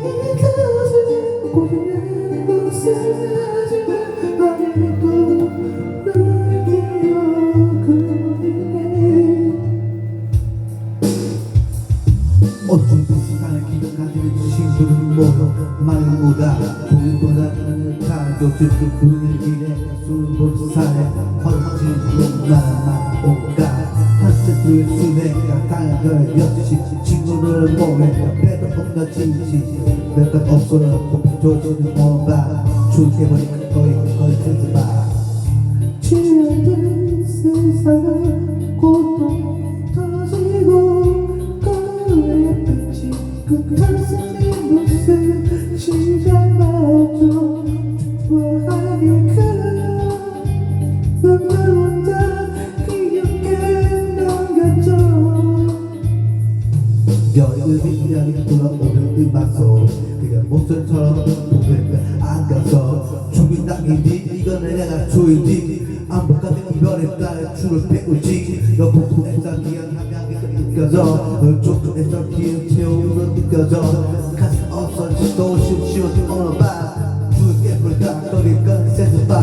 가슴 분위기에 술못 사에 헐진 나만 온가 한세트의 수레가 다양한 여시 친구를 모에 배도 진지 몇건 없어도 높이 조지는 뭔가? 죽여버린 거의 거의 듣지마. 지나든 세상 고통 터지고 그 가슴 여름이 여름이 돌아오는 음악소 그냥 목소리처럼 보면 안가서 죽이 딱이지 이거는 내가 초이지. 안복같은 이별했다 줄을 빼고지. 너 폭풍에서 기억하면 느껴져. 너 촉촉해서 기억 채우는 느껴져. 가슴 없어지도 쉬워지 어느 밤 불까? 거기 건 센스 봐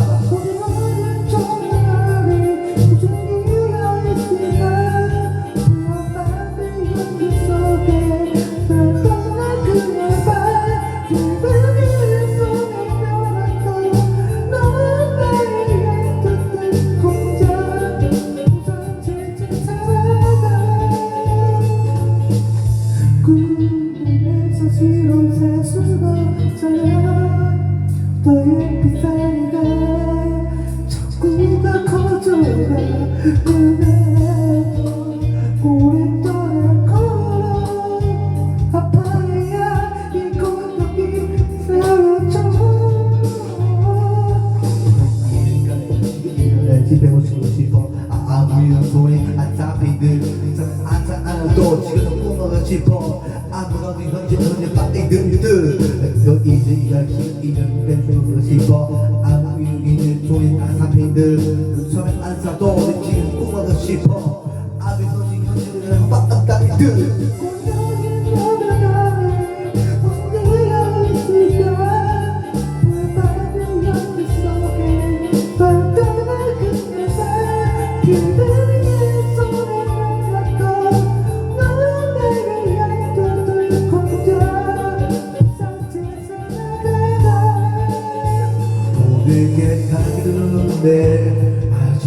집에 오시고 싶어 아, 아무 소리 안 잡히들 안사 안도 지금 꿈어가 싶어 아무것도 현재 현재 빨리 너 이제 이는 왼쪽으로 싶어 아무 이유기는 소리 안 잡히들 처음에 안 사도 지금 꿈어가 싶어 아무 현재 현재는 빨리 들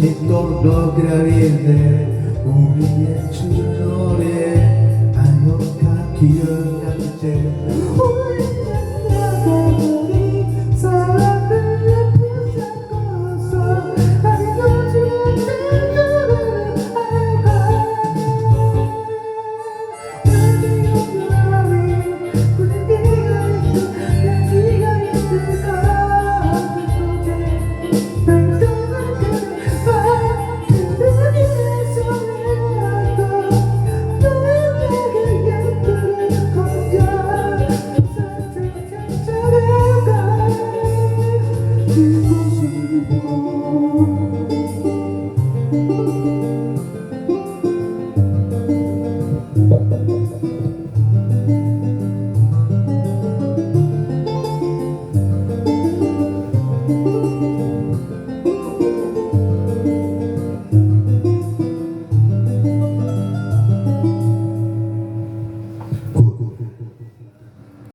뒷동 너그라리네. 우리의 주노래 안목한 기억 남제